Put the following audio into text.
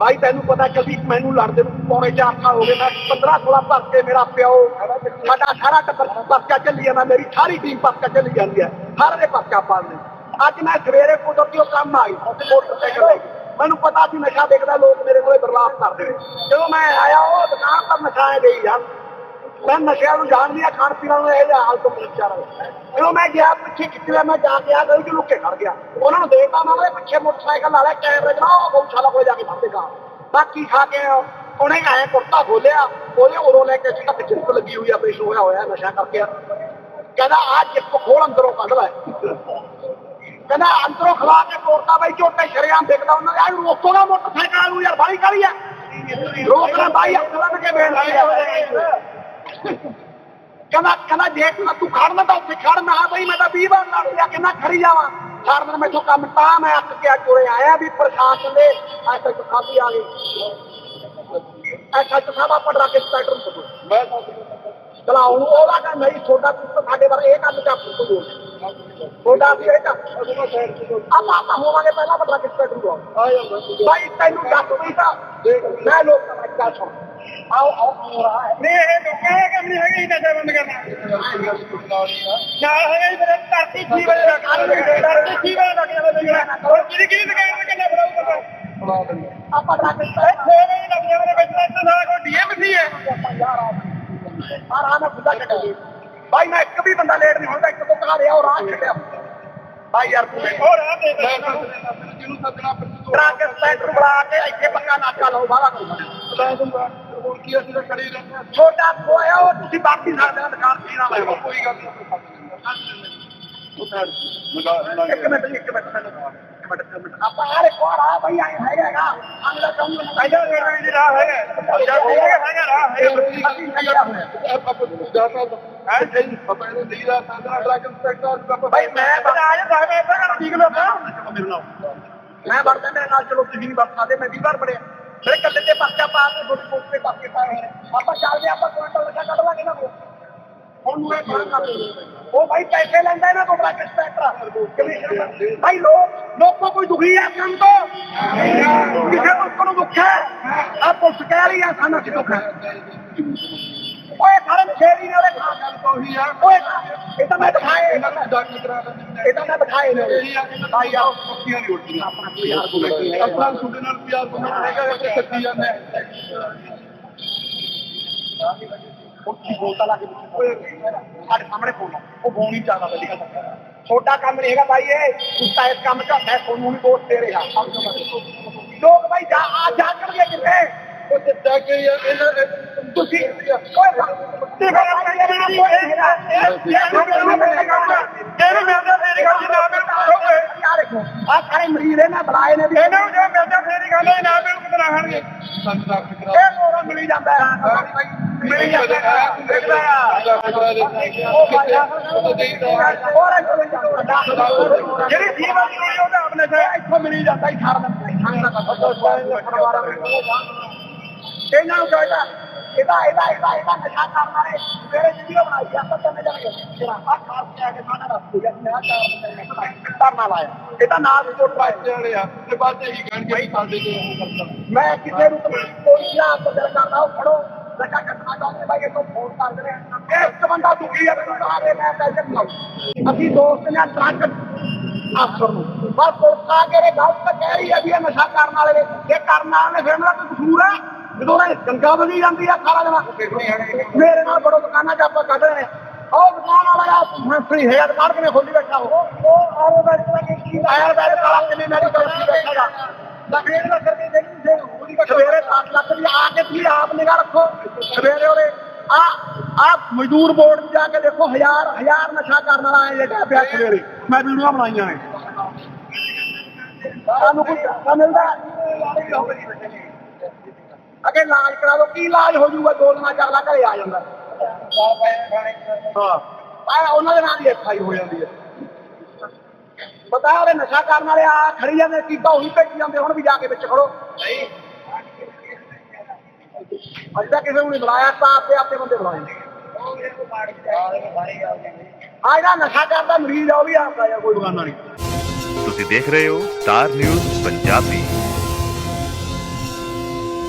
ਭਾਈ ਤੈਨੂੰ ਪਤਾ ਕਦੀ ਮੈਨੂੰ ਲੜਦੇ ਨੂੰ ਪੌਣੇ ਚਾਰ ਸਾਲ ਹੋ ਗਏ, ਮੈਂ 15 16 ਭਰ ਕੇ ਮੇਰਾ ਪਿਓ, ਸਾਡਾ ਸਾਰਾ ਟੱਬਰ ਪਰਚਾ ਚੱਲੀ ਜਾਂਦਾ, ਮੇਰੀ ਸਾਰੀ ਟੀਮ ਪਰਚਾ ਚੱਲੀ ਜਾਂਦੀ ਹੈ ਸਾਰੇ ਦੇ ਪਰਚਾ ਪਾਲਦੇ ਅੱਜ ਮੈਂ ਸਵੇਰੇ ਕੁਦਰਤੀ ਉਹ ਕੰਮ ਆਈ ਮੋਟਰਸਾਈਕਲ ਲੈ ਕੇ। ਮੈਨੂੰ ਪਤਾ ਸੀ ਨਸ਼ਾ ਦੇਖਦਾ ਲੋਕ ਮੇਰੇ ਕੋਲੇ ਬਰਲਾਪ ਕਰਦੇ ਨੇ। ਜਦੋਂ ਮੈਂ ਆਇਆ, ਉਹ ਦੁਕਾਨ ਪਰ ਨਸ਼ਾ ਦੇ ਯਾਰ। ਮੈਂ ਨਸ਼ਿਆਂ ਨੂੰ ਜਾਣਦੀ ਆ ਖਾਣ ਪੀਣ ਨੂੰ ਇਹ ਜਿਹਾ ਹਾਲ ਤੋਂ ਵਿਚਾਰਾ ਜਦੋਂ ਮੈਂ ਗਿਆ ਪਿੱਛੇ ਕਿੱਥੇ ਮੈਂ ਜਾ ਕੇ ਆ ਗਈ ਕਿ ਲੁੱਕੇ ਖੜ ਗਿਆ। ਉਹਨਾਂ ਨੂੰ ਦੇਖਦਾ ਮੈਂ ਉਹਦੇ ਪਿੱਛੇ ਮੋਟਰਸਾਈਕਲ ਵਾਲਾ ਕੈਮਰੇ ਚ ਉਹ ਗਊਸ਼ਾਲਾ ਕੋਲ ਜਾ ਕੇ ਫੜਦੇਗਾ ਬਾਕੀ ਖਾ ਕੇ ਉਹਨੇ ਐ ਕੁਰਤਾ ਖੋਲਿਆ ਉਹਦੇ ਉਰੋਂ ਲੈ ਕੇ ਸਿੱਧਾ ਪਿੱਛੇ ਲੱਗੀ ਹੋਈ ਆ, ਪੇਸ਼ ਹੋਇਆ ਹੋਇਆ, ਨਸ਼ਾ ਕਰਕੇ। ਕਹਿੰਦਾ ਆ ਚਿੱਪ ਖੋਲ, ਅੰਦਰੋਂ ਕੱਢ ਲੈ। ਕਹਿੰਦਾ, ਅੰਦਰੋਂ ਖਲਾ ਕੇ ਕੋਰਤਾ ਬਾਈ, ਝੋਟੇ ਸ਼ਰਿਆਮ ਦੇਖਦਾ ਉਹਨਾਂ ਨੇ ਆ ਰੋਕੋ ਨਾ ਮੋਟਰਸਾਈਕਲ ਨੂੰ ਯਾਰ ਬਾਈ ਕਾਲੀ ਆ। ਰੋਕਣਾ ਬਾਈ ਅੱਖਾਂ ਲੱਗ ਕੇ ਬੇਨਤੀ ਆ ਕਹਿੰਦਾ ਕਹਿੰਦਾ ਜੇ ਤੂੰ ਤੂੰ ਖੜਨਾ ਤਾਂ ਉੱਥੇ ਖੜ ਮੈਂ ਬਈ ਮੈਂ ਤਾਂ 20 ਵਾਰ ਲੜ ਲਿਆ ਕਿੰਨਾ ਖੜੀ ਜਾਵਾਂ। ਸਾਰ ਦਿਨ ਮੈਥੋਂ ਕੰਮ ਤਾਂ ਮੈਂ ਅੱਕ ਕੇ ਉਰੇ ਆਇਆ ਵੀ ਪ੍ਰਸ਼ਾਸਨ ਦੇ ਐਸਾ ਕਿ ਖਾਦੀ ਆ ਗਈ ਐਸਾ ਕਿ ਸਾਹਿਬ ਆਪਾਂ ਡਰਾ ਕੇ ਸਪੈਕਟਰ ਨੂੰ ਸੱਦੋ ਮੈਂ ਚਲਾ ਹੁਣ ਉਹਦਾ ਕੰਮ ਨਹੀਂ ਛੋਟਾ ਤੂੰ ਸਾਡੇ ਬਾਰੇ ਇਹ ਕੰਮ ਚੱਪ ਤੂੰ ਬੋਲ। ਛੋਟਾ ਵੀ ਇਹ ਕੰਮ। ਆਪਾਂ ਆਪਾਂ ਹੋਵਾਂਗੇ ਪਹਿਲਾਂ ਪਤਾ ਕਿਸ ਸਪੈਕਟਰ ਨੂੰ ਆ ਜਾਂਦਾ ਭਾਈ ਤੈਨੂੰ ਦੱਸ ਵੀ ਤਾਂ। ਮੈਂ ਲੋਕ ਦਾ ਸੁਣ। ਆਓ ਆਓ ਹੋ ਰਹਾ ਹੈ ਨਹੀਂ ਇਹ ਲੋਕਾਂ ਦਾ ਕੰਮ ਨਹੀਂ ਹੈਗਾ ਇਹ ਨਸ਼ਾ ਬੰਦ ਕਰਨਾ। ਨਾਲ ਹੈਗਾ ਜੀ ਮੇਰੇ ਧਰਤੀ 6 ਵਜੇ ਦਾ ਕੰਮ ਧਰਤੀ 6 ਵਜੇ ਦਾ ਕੰਮ ਜਿਹੜਾ ਹੋਰ ਕਿਹਦੀ ਕਿਹਦੀ ਦੁਕਾਨ ਤੇ ਕਿੰਨਾ ਬੜਾਊਗਾ ਆਪਾਂ ਡਰਾ ਕੇ 6 ਵਜੇ ਲੱਗ ਜਾਵੇ ਵਿੱਚ ਇੱਥੇ ਸਾਰਾ ਕੋਈ ਡੀਐਮਸੀ ਹੈ ਆਰਾਮ ਨਾਲ ਖੁਦਾ ਕੱਟੇ ਭਾਈ ਮੈਂ ਇੱਕ ਵੀ ਬੰਦਾ ਲੇਟ ਨਹੀਂ ਹੁੰਦਾ ਇੱਕ ਤੋਂ ਛੱਡਿਆ। ਭਾਈ ਯਾਰ ਤੂੰ ਹੋਰ ਆ ਦੇ ਜਿਹਨੂੰ ਸੱਦਣਾ ਫਿਰ ਡਰਾ ਕੇ ਸਪੈਕਟਰ ਬੁਲਾ ਕੇ ਇੱਥੇ ਪੱਕਾ ਨਾਕਾ ਲਾਓ ਬਾਹਲਾ ਕਰੂੰਗਾ ਬੁਲਾ ਦੂੰਗਾ ਹੋਰ ਕੀ ਅਸੀਂ ਤਾਂ ਖੜੀ ਰਹਿੰਦੇ ਹਾਂ। ਛੋਟਾ ਕੋਇਆ ਉਹ ਤੁਸੀਂ ਬਾਕੀ ਸਾਡੇ ਨਾਲ ਦੁਕਾਨ ਪੀਣਾ ਲੈ ਕੋਈ ਗੱਲ ਨਹੀਂ ਇੱਕ ਮਿੰਟ ਇੱਕ ਮਿੰਟ ਮੈਨੂੰ ਇੱਕ ਮਿੰਟ ਇੱਕ ਮਿੰਟ ਆਪਾਂ ਯਾਰ ਕੋਲ ਆ ਭਾਈ ਆਏ ਹੈਗਾ ਅਗਲਾ ਕੰਮ ਪਹਿਲਾਂ ਰੇਲਵੇ ਦੀ ਰਾਹ ਹੈਗਾ। ਅੱਛਾ ਠੀਕ ਹੈ ਹੈਗਾ ਰਾਹ ਹੈਗਾ ਭਾਈ ਮੈਂ ਬਣਾ ਜਾ ਸਾਹਿਬ ਇਹ ਤਾਂ ਠੀਕ ਲੋਕਾਂ। ਮੇਰੇ ਨਾਲ। ਮੈਂ ਵੜਦਾ ਮੇਰੇ ਨਾਲ ਚਲੋ ਤੁਸੀਂ ਨਹੀਂ ਵੜ ਸਕਦੇ ਮੈਂ ਵੀ ਵਾਰ ਬੜਿਆ ਮੇਰੇ ਕੱਲੇ ਤੇ ਪਰਚਾ ਪਾ ਕੇ ਗੁੱਟ ਗੁੱਟ ਤੇ ਪਾਕੇ ਪਾਏ ਆਪਾਂ ਚੱਲਦੇ ਆਪਾਂ ਕੁਆਂਟਲ ਲਗਾ ਕੱਢ ਲਾਂਗੇ ਨਾ ਉਹ ਹੁਣ ਨੂੰ ਇਹ ਬੰਦ ਕਰ ਦਿਓ। ਉਹ ਭਾਈ ਪੈਸੇ ਲੈਂਦਾ ਇਹਨਾਂ ਤੋਂ ਬੜਾ ਕਿਸਪੈਕਟਰ ਭਾਈ ਲੋਕ ਲੋਕੋ ਕੋਈ ਦੁਖੀ ਹੈ ਕੰਮ ਤੋਂ? ਕਿਸੇ ਲੋਕ ਨੂੰ ਦੁੱਖ ਹੈ? ਆ ਪੁਲਿਸ ਕਹਿ ਰਹੀ ਹੈ ਸਾਨੂੰ ਕੀ ਦੁੱਖ ਹੈ। ਓਏ ਸਾਰੇ ਸ਼ੇਰੀ ਨੇ ਉਹਦੇ ਖਾ ਓਏ ਇਹ ਤਾਂ ਮੈਂ ਦਿਖਾਏ। ਇਹ ਤਾਂ ਮੈਂ- ਇਹ ਤਾਂ ਮੈਂ ਦਿਖਾਏ ਨੇ। ਭਾਈ ਆਓ ਆਪਣਾ ਕੋਈ ਯਾਰ ਕੋਈ ਨਹੀਂ। ਹੈ ਉੱਚੀ ਬੋਲਤਾ ਲਾ ਕੇ ਸਾਡੇ ਸਾਹਮਣੇ ਆ ਉਹ ਫੋਨ ਹੀ ਚੱਲਦਾ ਪਹਿਲੀ ਗੱਲ ਛੋਟਾ ਕੰਮ ਨਹੀਂ ਹੈਗਾ ਭਾਈ ਇਹ। ਤੂੰ ਤਾਂ ਇਸ ਕੰਮ ਹੱਥ ਹੈ ਤੁਹਾਨੂੰ ਨਹੀਂ ਦੋਸਤ ਦੇ ਰਿਹਾ ਲੋਕ ਭਾਈ ਜਾ ਆ ਜਾ ਕਰਗੇ ਕਿੱਥੇ? ਤੁਸੀਂ ਓਏ ਤੇ ਫਿਰ ਆਪਾਂ ਇਹ ਨਾ ਕੋਈ ਹੈਗਾ ਇਹਨੂੰ ਮਿਲਦਾ ਫੇਰ ਗੱਲ ਜੀ ਨਾ ਮਿਲ ਆ ਸਾਰੇ ਮਰੀਜ਼ ਨੇ ਬੁਲਾਏ ਨੇ ਵੀ। ਇਹਨੂੰ ਜੋ ਮਿਲਦਾ ਫੇਰ ਗੱਲ ਇਹ ਨਾ ਮਿਲ ਕਿਤਨਾ ਖਾਣਗੇ ਇਹ ਲੋਕਾਂ ਮਿਲੀ ਜਾਂਦਾ। ਹੈ ਮਿਲੀ ਜਾਂਦਾ ਹੈ। ਦੇਖਦਾ ਆ ਜਿਹੜੀ ਜੀਵਨ ਦੀ ਉਹਦਾ ਆਪਣੇ ਸੇ ਇੱਥੋਂ ਮਿਲੀ ਜਾਂਦਾ ਹੀ ਸਾਰਾ ਇਹਨਾਂ ਨੂੰ ਕਹਿੰਦਾ ਇਹਦਾ ਇਹਦਾ ਇਹਦਾ ਇਹਦਾ ਨਸ਼ਾ ਕਰਨ ਵਾਲੇ ਮੇਰੇ ਵੀਡੀਓ ਬਣਾਈ ਆ ਤਾਂ ਮੈਂ ਜਾਣੇ ਤੇਰਾ ਆ ਖਾਸ ਕੇ ਆ ਕੇ ਸਾਡਾ ਰਸ ਹੋ ਗਿਆ ਚਾਰ ਧਰਨਾ ਲਾਇਆ ਇਹਦਾ ਤਾਂ ਵੀ ਜੋੜ ਪਾਇਆ ਮੈਂ ਕਿਸੇ ਨੂੰ ਕੋਈ ਨਾ ਕਦਰ ਕਰਦਾ। ਉਹ ਫੜੋ ਲੱਗਾ ਕੱਟਣਾ ਚਾਹੁੰਦੇ ਬਾਈ ਇਹ ਤੋਂ ਫੋਨ ਕਰਦੇ ਨੇ ਇੱਕ ਬੰਦਾ ਦੁਖੀ ਹੈ ਮੈਨੂੰ ਕਹਾ ਮੈਂ ਪੈਸੇ ਬਣਾਉ ਅਸੀਂ ਦੋਸਤ ਨੇ ਟਰੱਕ ਅਫਸਰ ਨੂੰ। ਬਸ ਪੁਲਿਸ ਆ ਗਲਤ ਕਹਿ ਰਹੀ ਹੈ ਵੀ ਇਹ ਨਸ਼ਾ ਕਰਨ ਵਾਲੇ ਨੇ। ਇਹ ਕਰਨ ਵਾਲੇ ਨੇ, ਫਿਰ ਮੇਰਾ ਕੋਈ ਕਸੂਰ ਹੈ? ਜਦੋਂ ਇਹ ਗੰਗਾ ਵਧੀ ਜਾਂਦੀ ਆ ਸਾਰਾ ਦਿਨ। ਮੇਰੇ ਨਾਲ ਬੜੋ ਦੁਕਾਨਾਂ 'ਚ ਆਪਾਂ ਕੱਢ ਰਹੇ ਨੇ ਉਹ ਦੁਕਾਨ ਵਾਲਾ ਆ ਫੈਕਟਰੀ ਹੈ ਦੁਕਾਨ ਕਿਵੇਂ ਖੋਲੀ ਬੈਠਾ ਉਹ। ਉਹ ਆਰੋ ਬੈਠ ਕੇ ਆਇਆ ਬੈਠ ਕਾਲਾ ਕਿੰਨੇ ਬੈਠਾ ਲਖੇੜ ਦਾ ਕਰਕੇ ਦੇਖੀ ਸਵੇਰੇ 7 ਲੱਖ ਦੀ ਆ ਕੇ ਤੁਸੀਂ ਆਪ ਨਿਗਾਹ ਰੱਖੋ। ਸਵੇਰੇ ਉਹਦੇ ਆ ਆ ਮਜ਼ਦੂਰ ਬੋਰਡ ਜਾ ਕੇ ਦੇਖੋ ਹਜ਼ਾਰ ਹਜ਼ਾਰ ਨਸ਼ਾ ਕਰਨ ਵਾਲਾ ਆਏ ਜਿਹੜਾ ਪਿਆ ਸਵੇਰੇ। ਮੈਂ ਵੀਡੀਓ ਬਣਾਈਆਂ ਨੇ। ਸਾਨੂੰ ਕੋਈ ਪੈਸਾ ਮਿਲਦਾ? ਅਗੇ ਇਲਾਜ ਕਰਾ ਦੋ ਕੀ ਇਲਾਜ ਹੋ ਜਾਊਗਾ? ਦੋ ਦਿਨਾਂ ਚ ਅਗਲਾ ਘਰੇ ਆ ਜਾਂਦਾ। ਹਾਂ। ਆ ਉਹਨਾਂ ਦੇ ਨਾਲ ਹੀ ਐਫਆਈ ਹੋ ਜਾਂਦੀ ਹੈ। ਪਤਾ ਉਹਦੇ ਨਸ਼ਾ ਕਰਨ ਵਾਲੇ ਆ ਖੜੀ ਜਾਂਦੇ ਕੀਬਾ ਉਹੀ ਭੇਜੀ ਜਾਂਦੇ ਹੁਣ ਵੀ ਜਾ ਕੇ ਵਿੱਚ ਖੜੋ। ਨਹੀਂ। ਅੱਜ ਤੱਕ ਕਿਸੇ ਨੂੰ ਨਹੀਂ ਬੁਲਾਇਆ ਤਾਂ ਆਪੇ ਆਪੇ ਬੰਦੇ ਬੁਲਾਏ। ਆ ਜਿਹੜਾ ਨਸ਼ਾ ਕਰਦਾ ਮਰੀਜ਼ ਆ ਉਹ ਵੀ ਆਪਦਾ ਆ ਕੋਈ ਬਗਾਨਾ ਨਹੀਂ। ਤੁਸੀਂ ਦੇਖ ਰਹੇ ਹੋ ਸਟਾਰ ਨਿਊਜ਼ ਪੰਜਾਬੀ।